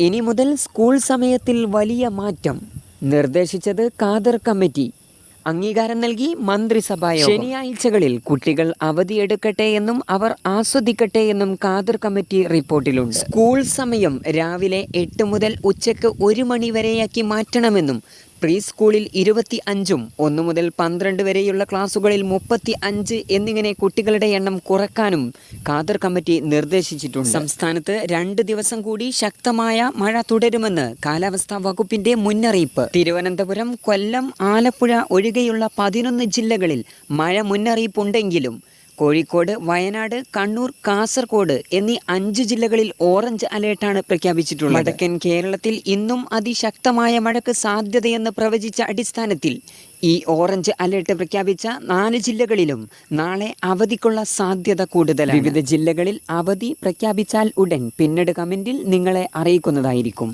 ഇനി മുതൽ സ്കൂൾ സമയത്തിൽ വലിയ മാറ്റം. നിർദ്ദേശിച്ചത് കാദർ കമ്മിറ്റി. അംഗീകാരം നൽകി മന്ത്രിസഭ ശനിയാഴ്ചകളിൽ കുട്ടികൾ അവധിയെടുക്കട്ടെ എന്നും അവർ ആസ്വദിക്കട്ടെ എന്നും കാതർ കമ്മിറ്റി റിപ്പോർട്ടിലുണ്ട്. സ്കൂൾ സമയം രാവിലെ എട്ട് മുതൽ ഉച്ചയ്ക്ക് ഒരു മണി വരെയാക്കി മാറ്റണമെന്നും പ്രീ സ്കൂളിൽ ഇരുപത്തി അഞ്ചും ഒന്നു മുതൽ പന്ത്രണ്ട് വരെയുള്ള ക്ലാസുകളിൽ മുപ്പത്തി അഞ്ച് എന്നിങ്ങനെ കുട്ടികളുടെ എണ്ണം കുറക്കാനും ഖാദർ കമ്മിറ്റി നിർദ്ദേശിച്ചിട്ടുണ്ട്. സംസ്ഥാനത്ത് രണ്ട് ദിവസം കൂടി ശക്തമായ മഴ തുടരുമെന്ന് കാലാവസ്ഥാ വകുപ്പിന്റെ മുന്നറിയിപ്പ്. തിരുവനന്തപുരം കൊല്ലം ആലപ്പുഴ ഒഴികെയുള്ള പതിനൊന്ന് ജില്ലകളിൽ മഴ മുന്നറിയിപ്പുണ്ടെങ്കിലും കോഴിക്കോട് വയനാട് കണ്ണൂർ കാസർഗോഡ് എന്നീ അഞ്ച് ജില്ലകളിൽ ഓറഞ്ച് അലേർട്ടാണ് പ്രഖ്യാപിച്ചിട്ടുള്ളത്. വടക്കൻ കേരളത്തിൽ ഇന്നും അതിശക്തമായ മഴയ്ക്ക് സാധ്യതയെന്ന് പ്രവചിച്ച അടിസ്ഥാനത്തിൽ ഈ ഓറഞ്ച് അലേർട്ട് പ്രഖ്യാപിച്ച നാല് ജില്ലകളിലും നാളെ അവധിക്കുള്ള സാധ്യത കൂടുതൽ വിവിധ ജില്ലകളിൽ അവധി പ്രഖ്യാപിച്ചാൽ ഉടൻ പിന്നീട് കമന്റിൽ നിങ്ങളെ അറിയിക്കുന്നതായിരിക്കും.